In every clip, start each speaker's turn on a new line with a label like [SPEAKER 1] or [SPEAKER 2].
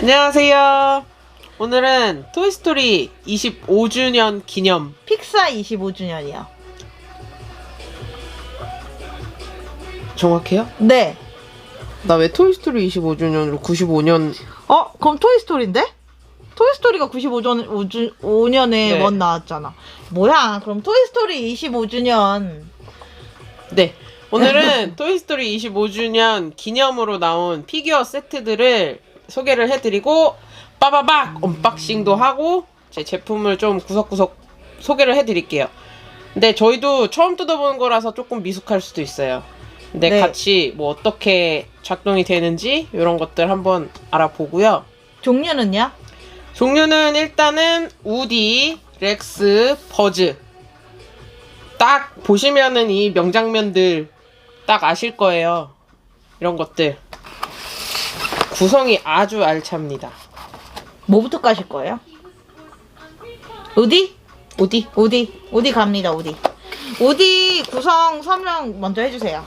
[SPEAKER 1] 안녕하세요. 오늘은 토이스토리 25주년 기념
[SPEAKER 2] 픽사 25주년이요.
[SPEAKER 1] 정확해요?
[SPEAKER 2] 네.
[SPEAKER 1] 나 왜 토이스토리 25주년으로 95년
[SPEAKER 2] 어, 그럼 토이스토리인데? 토이스토리가 95년, 5주, 5년에
[SPEAKER 1] 네.
[SPEAKER 2] 원 나왔잖아. 뭐야, 그럼 토이스토리 25주년.
[SPEAKER 1] 네. 오늘은 토이스토리 25주년 기념으로 나온 피규어 세트들을 소개를 해드리고 빠바박 언박싱도 하고 제 제품을 좀 구석구석 소개를 해드릴게요. 근데 저희도 처음 뜯어보는 거라서 조금 미숙할 수도 있어요. 근데
[SPEAKER 2] 네.
[SPEAKER 1] 같이 뭐 어떻게 작동이 되는지 이런 것들 한번 알아보고요.
[SPEAKER 2] 종류는요?
[SPEAKER 1] 종류는 일단은 우디, 렉스, 버즈. 딱 보시면은 이 명장면들 딱 아실 거예요. 이런 것들. 구성이 아주 알찹니다.
[SPEAKER 2] 뭐부터 까실 거예요? 우디?
[SPEAKER 1] 우디?
[SPEAKER 2] 우디. 우디 갑니다, 우디. 우디 구성 설명 먼저 해주세요.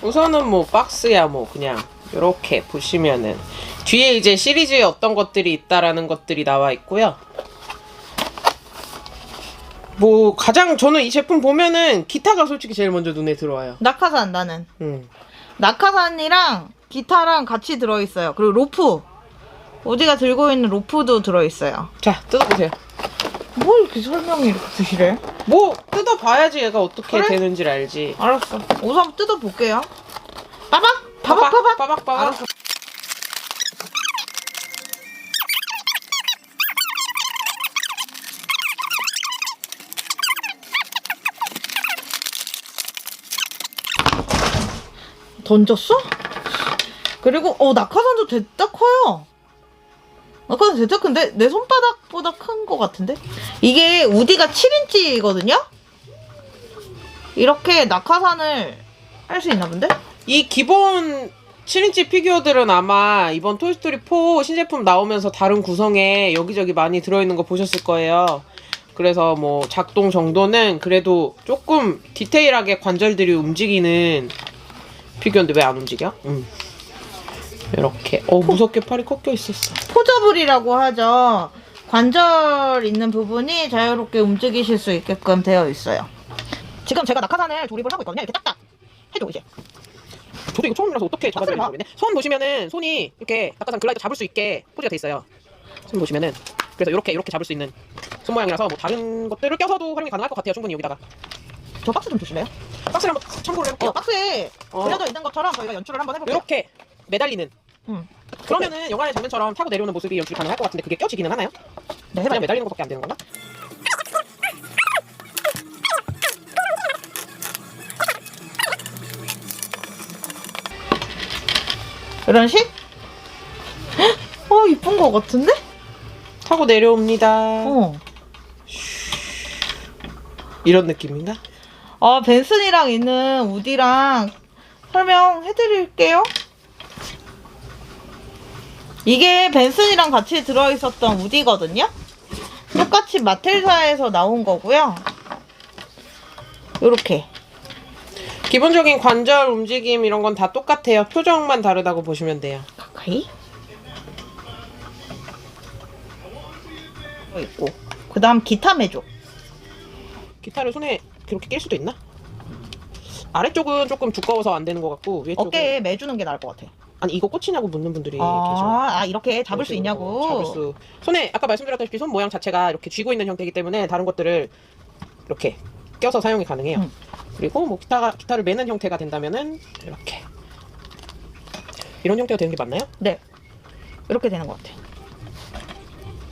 [SPEAKER 1] 우선은 뭐 박스야 뭐 그냥 이렇게 보시면은 뒤에 이제 시리즈에 어떤 것들이 있다라는 것들이 나와 있고요. 뭐 가장 저는 이 제품 보면은 기타가 솔직히 제일 먼저 눈에 들어와요.
[SPEAKER 2] 낙하산 나는.
[SPEAKER 1] 음.
[SPEAKER 2] 낙하산이랑 기타랑 같이 들어있어요. 그리고 로프. 우디가 들고 있는 로프도 들어있어요.
[SPEAKER 1] 자 뜯어보세요.
[SPEAKER 2] 뭘 이렇게 설명이 이렇게 부실해?
[SPEAKER 1] 뭐 뜯어봐야지 얘가 어떻게
[SPEAKER 2] 그래?
[SPEAKER 1] 되는지를 알지.
[SPEAKER 2] 알았어. 우선 뜯어볼게요. 빠박! 빠박, 빠박!
[SPEAKER 1] 빠박 빠박.
[SPEAKER 2] 알았어. 던졌어? 그리고 어 낙하산도 됐다 커요. 낙하산 됐다 큰데 내 손바닥보다 큰 것 같은데? 이게 우디가 7인치거든요? 이렇게 낙하산을 할 수 있나 본데?
[SPEAKER 1] 이 기본 7인치 피규어들은 아마 이번 토이스토리 4 신제품 나오면서 다른 구성에 여기저기 많이 들어있는 거 보셨을 거예요. 그래서 뭐 작동 정도는 그래도 조금 디테일하게 관절들이 움직이는 피규어인데 왜 안 움직여? 음. 이렇게. 어 무섭게 팔이 꺾여 있었어.
[SPEAKER 2] 포저블이라고 하죠. 관절 있는 부분이 자유롭게 움직이실 수 있게끔 되어 있어요. 지금 제가 낙하산을 조립을 하고 있거든요. 이렇게 딱딱 해줘 이제.
[SPEAKER 1] 저도 이거 처음이라서 어떻게 잡아야 되는지
[SPEAKER 2] 봐.
[SPEAKER 1] 모르겠네. 손 보시면은 손이 이렇게 낙하산 글라이더 잡을 수 있게 포즈가 돼 있어요. 손 보시면은 그래서 이렇게 이렇게 잡을 수 있는 손 모양이라서 뭐 다른 것들을 껴서도 활용이 가능할 것 같아요. 충분히 여기다가
[SPEAKER 2] 저 박스 좀 주실래요?
[SPEAKER 1] 박스를 한번 참고를 해볼게요.
[SPEAKER 2] 어, 박스에
[SPEAKER 1] 어.
[SPEAKER 2] 그려져 있는 것처럼 저희가 연출을 한번 해볼게요.
[SPEAKER 1] 이렇게 매달리는.
[SPEAKER 2] 음.
[SPEAKER 1] 그러면은 영화의 장면처럼 타고 내려오는 모습이 연출이 가능할 것 같은데 그게 껴지기는 하나요?
[SPEAKER 2] 네, 해봐요.
[SPEAKER 1] 매달리는 것밖에 안 되는 건가?
[SPEAKER 2] 이런 식? 헉, 어, 이쁜 것 같은데?
[SPEAKER 1] 타고 내려옵니다.
[SPEAKER 2] 어.
[SPEAKER 1] 이런 느낌인가?
[SPEAKER 2] 아, 벤슨이랑 있는 우디랑 설명해드릴게요. 이게 벤슨이랑 같이 들어있었던 우디거든요. 똑같이 마텔사에서 나온 거고요. 요렇게.
[SPEAKER 1] 기본적인 관절 움직임 이런 건 다 똑같아요. 표정만 다르다고 보시면 돼요.
[SPEAKER 2] 가까이. 있고. 그 다음 기타 매조.
[SPEAKER 1] 기타를 손에 그렇게 낄 수도 있나? 아래쪽은 조금 두꺼워서 안 되는 것 같고 위에 쪽은
[SPEAKER 2] 어깨에 매주는 게 나을 것 같아.
[SPEAKER 1] 아니 이거 꽂히냐고 묻는 분들이 계셔.
[SPEAKER 2] 아, 아, 이렇게 잡을 수 있냐고.
[SPEAKER 1] 잡을 수. 손에 아까 말씀드렸다시피 손 모양 자체가 이렇게 쥐고 있는 형태이기 때문에 다른 것들을 이렇게 껴서 사용이 가능해요.
[SPEAKER 2] 음.
[SPEAKER 1] 그리고 뭐 기타가 기타를 매는 형태가 된다면은 이렇게 이런 형태가 되는 게 맞나요?
[SPEAKER 2] 네. 이렇게 되는 것 같아.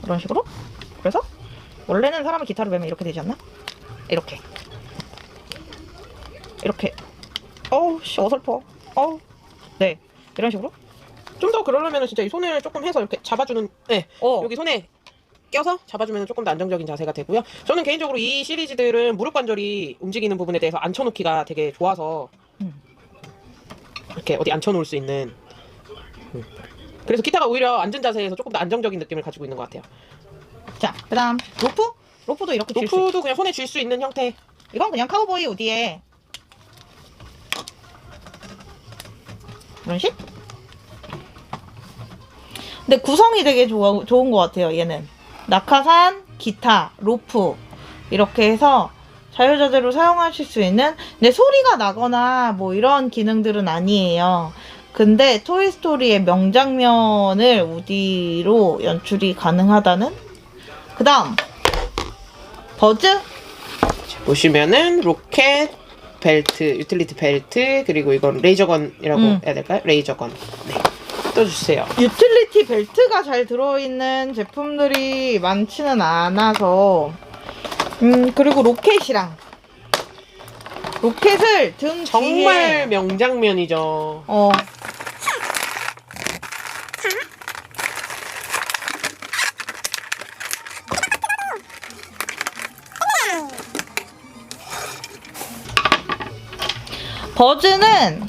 [SPEAKER 2] 이런 식으로. 그래서 원래는 사람이 기타를 매면 이렇게 되지 않나? 이렇게. 이렇게. 어우, 씨, 어설퍼. 어우. 네. 이런 식으로.
[SPEAKER 1] 좀 더 그러려면 진짜 이 손을 조금 해서 이렇게 잡아주는 네,
[SPEAKER 2] 어.
[SPEAKER 1] 여기 손에 껴서 잡아주면 조금 더 안정적인 자세가 되고요. 저는 개인적으로 이 시리즈들은 무릎 관절이 움직이는 부분에 대해서 앉혀놓기가 되게 좋아서
[SPEAKER 2] 음.
[SPEAKER 1] 이렇게 어디 앉혀놓을 수 있는. 음. 그래서 기타가 오히려 앉은 자세에서 조금 더 안정적인 느낌을 가지고 있는 것 같아요.
[SPEAKER 2] 자, 그 다음. 로프? 로프도 이렇게 쥘 수. 있-
[SPEAKER 1] 로프도 그냥 손에 쥘 수 있는 형태.
[SPEAKER 2] 이건 그냥 카우보이 우디에. 이런 식? 근데 구성이 되게 좋아, 좋은 것 같아요, 얘는. 낙하산, 기타, 로프. 이렇게 해서 자유자재로 사용하실 수 있는, 근데 소리가 나거나 뭐 이런 기능들은 아니에요. 근데 토이스토리의 명장면을 우디로 연출이 가능하다는? 그 다음, 버즈?
[SPEAKER 1] 보시면은 로켓 벨트, 유틸리티 벨트 그리고 이건 레이저건이라고
[SPEAKER 2] 음.
[SPEAKER 1] 해야 될까요? 레이저건. 네. 또 주세요.
[SPEAKER 2] 유틸리티 벨트가 잘 들어있는 제품들이 많지는 않아서 음 그리고 로켓이랑 로켓을 등
[SPEAKER 1] 정말
[SPEAKER 2] 뒤에
[SPEAKER 1] 명장면이죠.
[SPEAKER 2] 어 버즈는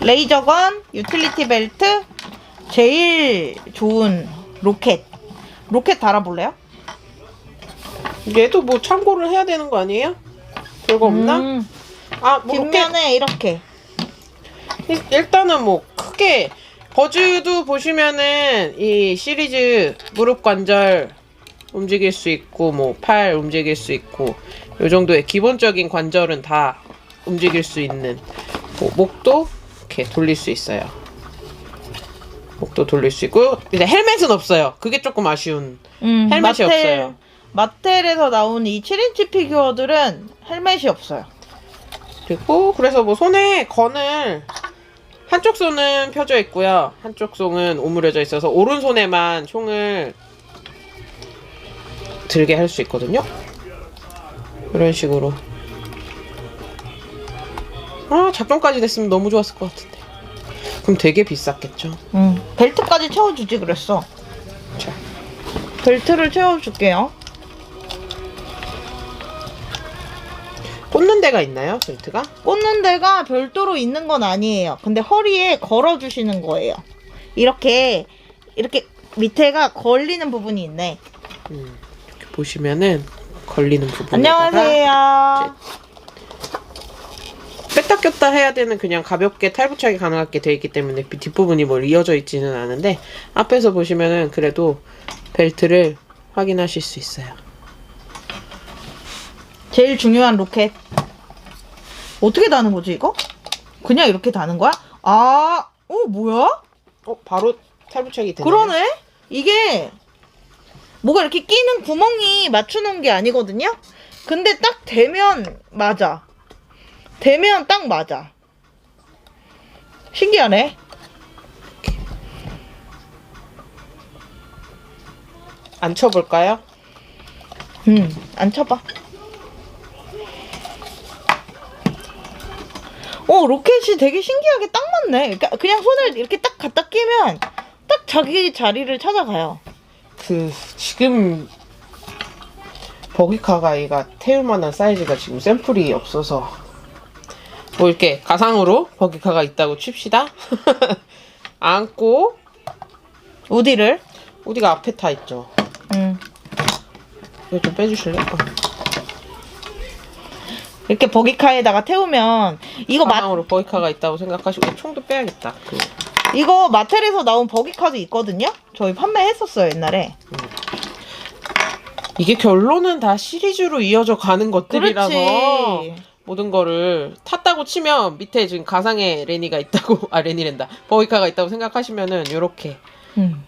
[SPEAKER 2] 레이저건, 유틸리티 벨트, 제일 좋은 로켓. 로켓 달아볼래요?
[SPEAKER 1] 얘도 뭐 참고를 해야 되는 거 아니에요? 별거 없나?
[SPEAKER 2] 음,
[SPEAKER 1] 아, 뭐
[SPEAKER 2] 뒷면에 이렇게.
[SPEAKER 1] 일- 일단은 뭐 크게 버즈도 보시면은 이 시리즈 무릎 관절 움직일 수 있고 뭐 팔 움직일 수 있고 요 정도의 기본적인 관절은 다 움직일 수 있는 뭐 목도 이렇게 돌릴 수 있어요. 목도 돌릴 수 있고 이제 헬멧은 없어요. 그게 조금 아쉬운.
[SPEAKER 2] 음,
[SPEAKER 1] 헬멧이 없어요.
[SPEAKER 2] 마텔에서 나온 이 7인치 피규어들은 헬멧이 없어요.
[SPEAKER 1] 그리고 그래서 뭐 손에 건을 한쪽 손은 펴져 있고요. 한쪽 손은 오므려져 있어서 오른손에만 총을 들게 할 수 있거든요. 이런 식으로. 아, 작동까지 됐으면 너무 좋았을 것 같은데. 그럼 되게 비쌌겠죠.
[SPEAKER 2] 음, 벨트까지 채워주지 그랬어.
[SPEAKER 1] 자,
[SPEAKER 2] 벨트를 채워줄게요.
[SPEAKER 1] 꽂는 데가 있나요, 벨트가?
[SPEAKER 2] 꽂는 데가 별도로 있는 건 아니에요. 근데 허리에 걸어주시는 거예요. 이렇게 이렇게 밑에가 걸리는 부분이 있네.
[SPEAKER 1] 음, 이렇게 보시면은 걸리는 부분.
[SPEAKER 2] 안녕하세요.
[SPEAKER 1] 뺐다 꼈다 해야 되는 그냥 가볍게 탈부착이 가능하게 되어 있기 때문에 그 뒷부분이 뭘 이어져 있지는 않은데 앞에서 보시면은 그래도 벨트를 확인하실 수 있어요.
[SPEAKER 2] 제일 중요한 로켓. 어떻게 다는 거지 이거? 그냥 이렇게 다는 거야? 아, 어 뭐야?
[SPEAKER 1] 어 바로 탈부착이 되네.
[SPEAKER 2] 그러네. 이게 뭐가 이렇게 끼는 구멍이 맞추는 게 아니거든요. 근데 딱 되면 맞아. 되면 딱 맞아. 신기하네.
[SPEAKER 1] 안 쳐볼까요?
[SPEAKER 2] 음, 안 쳐봐. 어, 로켓이 되게 신기하게 딱 맞네. 그러니까 그냥 손을 이렇게 딱 갖다 끼면 딱 자기 자리를 찾아가요.
[SPEAKER 1] 그 지금 버기카가 얘가 태울 만한 사이즈가 지금 샘플이 없어서 뭐 이렇게 가상으로 버기카가 있다고 칩시다. 안고
[SPEAKER 2] 우디를.
[SPEAKER 1] 우디가 앞에 타 있죠.
[SPEAKER 2] 음.
[SPEAKER 1] 이거 좀 빼주실래요? 어.
[SPEAKER 2] 이렇게 버기카에다가 태우면 이거 마,
[SPEAKER 1] 가상으로 버기카가 있다고 생각하시고 총도 빼야겠다. 그
[SPEAKER 2] 이거 마텔에서 나온 버기카도 있거든요. 저희 판매했었어요 옛날에.
[SPEAKER 1] 이게 결론은 다 시리즈로 이어져 가는 것들이라서
[SPEAKER 2] 그렇지.
[SPEAKER 1] 모든 거를 탔다고 치면 밑에 지금 가상의 레니가 있다고 아 레니랜다 버기카가 있다고 생각하시면은 요렇게
[SPEAKER 2] 음.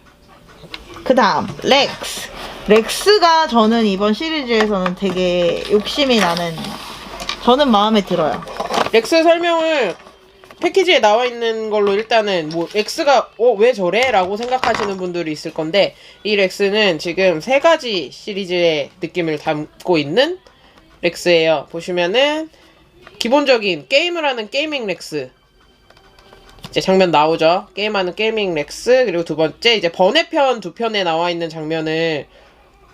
[SPEAKER 2] 그다음 렉스. 렉스가 저는 이번 시리즈에서는 되게 욕심이 나는. 저는 마음에 들어요.
[SPEAKER 1] 렉스 설명을 패키지에 나와 있는 걸로 일단은 뭐 렉스가 어 왜 저래? 라고 생각하시는 분들이 있을 건데 이 렉스는 지금 세 가지 시리즈의 느낌을 담고 있는 렉스예요. 보시면은 기본적인 게임을 하는 게이밍 렉스 이제 장면 나오죠. 게임하는 게이밍 렉스 그리고 두 번째 이제 번외편 두 편에 나와 있는 장면을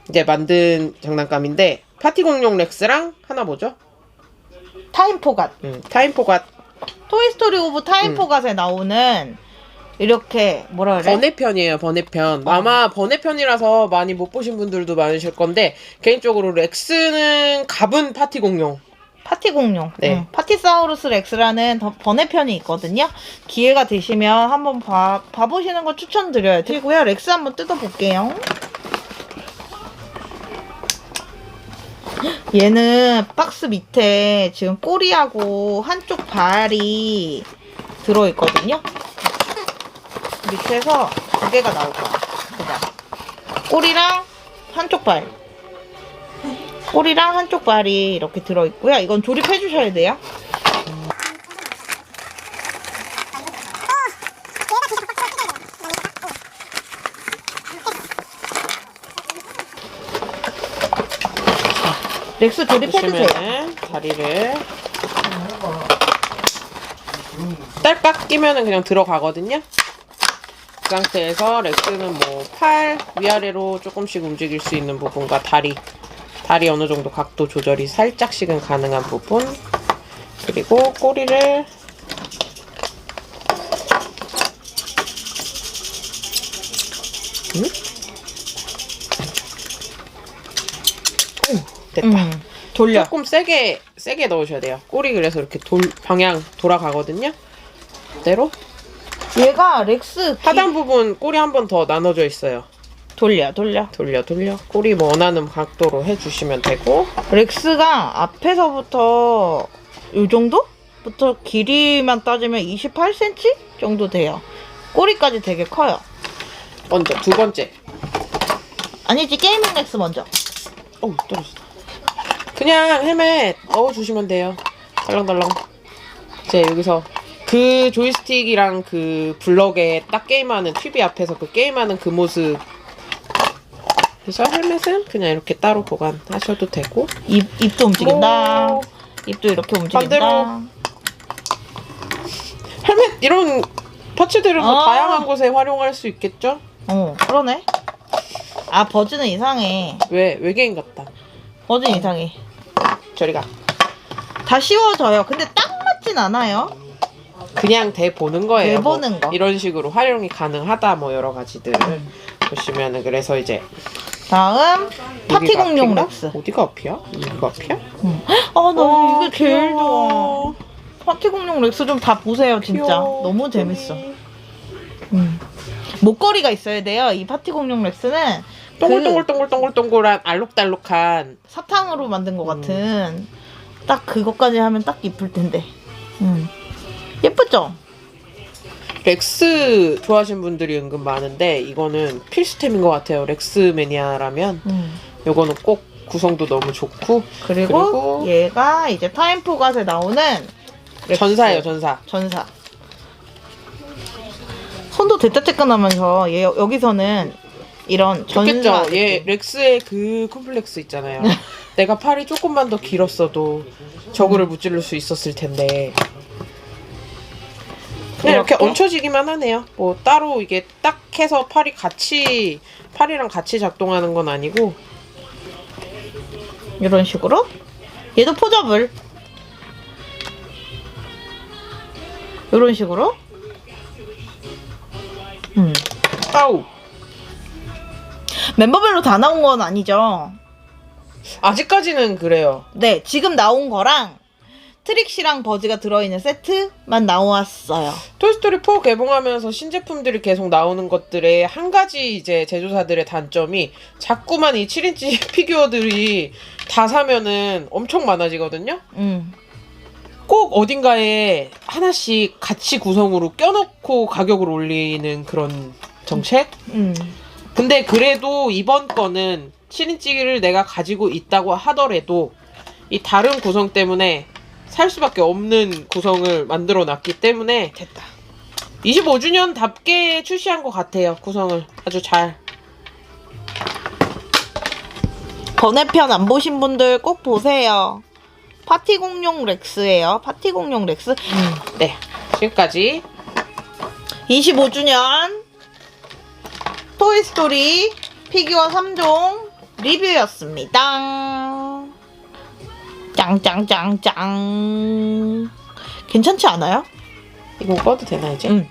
[SPEAKER 1] 이제 만든 장난감인데 파티 공룡 렉스랑 하나 뭐죠?
[SPEAKER 2] 타임 포갓.
[SPEAKER 1] 음, 타임포가
[SPEAKER 2] 토이 스토리 오브 타임포갓에 나오는 이렇게 뭐라 그래?
[SPEAKER 1] 번외편이에요, 번외편. 아마 번외편이라서 많이 못 보신 분들도 많으실 건데, 개인적으로 렉스는 갑은 파티 공룡.
[SPEAKER 2] 파티 공룡.
[SPEAKER 1] 네.
[SPEAKER 2] 응, 파티사우루스 렉스라는 더- 번외편이 있거든요. 기회가 되시면 한번 봐, 봐보시는 거 추천드려요. 그리고요, 렉스 한번 뜯어볼게요. 얘는 박스 밑에 지금 꼬리하고 한쪽 발이 들어있거든요. 밑에서 두 개가 나올 거야. 그냥. 꼬리랑 한쪽 발. 꼬리랑 한쪽 발이 이렇게 들어있고요. 이건 조립해 주셔야 돼요. 렉스 조립해 주세요.
[SPEAKER 1] 다리를 딸깍 끼면은 그냥 들어가거든요. 그 상태에서 렉스는 뭐 팔 위아래로 조금씩 움직일 수 있는 부분과 다리 다리 어느 정도 각도 조절이 살짝씩은 가능한 부분 그리고 꼬리를 음? 오, 됐다.
[SPEAKER 2] 음, 돌려.
[SPEAKER 1] 조금 세게 세게 넣으셔야 돼요. 꼬리 그래서 이렇게 돌 방향 돌아가거든요. 그대로
[SPEAKER 2] 얘가 렉스 기...
[SPEAKER 1] 하단 부분 꼬리 한 번 더 나눠져 있어요.
[SPEAKER 2] 돌려 돌려.
[SPEAKER 1] 돌려 돌려 꼬리 뭐 원하는 각도로 해주시면 되고
[SPEAKER 2] 렉스가 앞에서부터 이 정도부터 길이만 따지면 28cm 정도 돼요. 꼬리까지 되게 커요.
[SPEAKER 1] 먼저 두 번째
[SPEAKER 2] 아니지 게이밍 렉스 먼저.
[SPEAKER 1] 어 떨어졌다. 그냥 헬멧 넣어주시면 돼요. 덜렁덜렁. 이제 여기서 그 조이스틱이랑 그 블럭에 딱 게임하는 TV 앞에서 그 게임하는 그 모습. 그래서 헬멧은 그냥 이렇게 따로 보관하셔도 되고.
[SPEAKER 2] 입 입도 움직인다.
[SPEAKER 1] 뭐,
[SPEAKER 2] 입도 이렇게 움직인다.
[SPEAKER 1] 반대로. 헬멧 이런 파츠들은 뭐
[SPEAKER 2] 아.
[SPEAKER 1] 다양한 곳에 활용할 수 있겠죠?
[SPEAKER 2] 어 그러네. 아 버즈는 이상해.
[SPEAKER 1] 왜 외계인 같다.
[SPEAKER 2] 버즈는 이상해.
[SPEAKER 1] 저리 가.
[SPEAKER 2] 다 씌워져요. 근데 딱 맞진 않아요.
[SPEAKER 1] 그냥 대 보는 거예요.
[SPEAKER 2] 대 보는
[SPEAKER 1] 뭐
[SPEAKER 2] 거.
[SPEAKER 1] 이런 식으로 활용이 가능하다 뭐 여러 가지들 보시면은 그래서 이제
[SPEAKER 2] 다음 파티 공룡? 렉스.
[SPEAKER 1] 어디가 앞이야? 여기가 앞이야?
[SPEAKER 2] 아나
[SPEAKER 1] 어,
[SPEAKER 2] 이게 제일 좋아.
[SPEAKER 1] 귀여워.
[SPEAKER 2] 파티 공룡 렉스 좀 다 보세요 진짜.
[SPEAKER 1] 귀여워.
[SPEAKER 2] 너무 재밌어. 음. 목걸이가 있어야 돼요. 이 파티 공룡 렉스는 그
[SPEAKER 1] 동글동글동글동글동글한 알록달록한
[SPEAKER 2] 사탕으로 만든 것 같은 딱 그것까지 하면 딱 이쁠 텐데. 음. 예쁘죠?
[SPEAKER 1] 렉스 좋아하시는 분들이 은근 많은데 이거는 필수템인 것 같아요. 렉스 매니아라면
[SPEAKER 2] 음.
[SPEAKER 1] 요거는 꼭 구성도 너무 좋고
[SPEAKER 2] 그리고,
[SPEAKER 1] 그리고
[SPEAKER 2] 얘가 이제 타임포갓에 나오는 렉스.
[SPEAKER 1] 전사예요 전사.
[SPEAKER 2] 전사. 손도 대따쬐끈하면서 얘 여- 여기서는 이런 전사.
[SPEAKER 1] 좋겠죠.
[SPEAKER 2] 느낌.
[SPEAKER 1] 얘 렉스의 그 콤플렉스 있잖아요. 내가 팔이 조금만 더 길었어도 저거를 무찌를 수 있었을 텐데. 그냥 이렇게,
[SPEAKER 2] 이렇게?
[SPEAKER 1] 얹혀지기만 하네요. 뭐 따로 이게 딱 해서 팔이 같이 팔이랑 같이 작동하는 건 아니고
[SPEAKER 2] 이런 식으로. 얘도 포잡을. 이런 식으로. 음.
[SPEAKER 1] 아우
[SPEAKER 2] 멤버별로 다 나온 건 아니죠.
[SPEAKER 1] 아직까지는 그래요.
[SPEAKER 2] 네, 지금 나온 거랑 트릭시랑 버즈가 들어있는 세트만 나왔어요.
[SPEAKER 1] 토이스토리 4 개봉하면서 신제품들이 계속 나오는 것들의 한 가지 이제 제조사들의 단점이 자꾸만 이 7인치 피규어들이 다 사면은 엄청 많아지거든요.
[SPEAKER 2] 음.
[SPEAKER 1] 꼭 어딘가에 하나씩 같이 구성으로 껴놓고 가격을 올리는 그런 정책?
[SPEAKER 2] 음.
[SPEAKER 1] 근데 그래도 이번 거는 7인치를 내가 가지고 있다고 하더라도 이 다른 구성 때문에 살 수밖에 없는 구성을 만들어 놨기 때문에
[SPEAKER 2] 됐다.
[SPEAKER 1] 25주년답게 출시한 것 같아요. 구성을 아주 잘.
[SPEAKER 2] 번외편 안 보신 분들 꼭 보세요. 파티 공룡 렉스예요. 파티 공룡 렉스.
[SPEAKER 1] 네. 지금까지
[SPEAKER 2] 25주년 토이스토리 피규어 3종 리뷰였습니다. 짱짱짱짱. 괜찮지 않아요?
[SPEAKER 1] 이거 꺼도 되나 이제?
[SPEAKER 2] 응.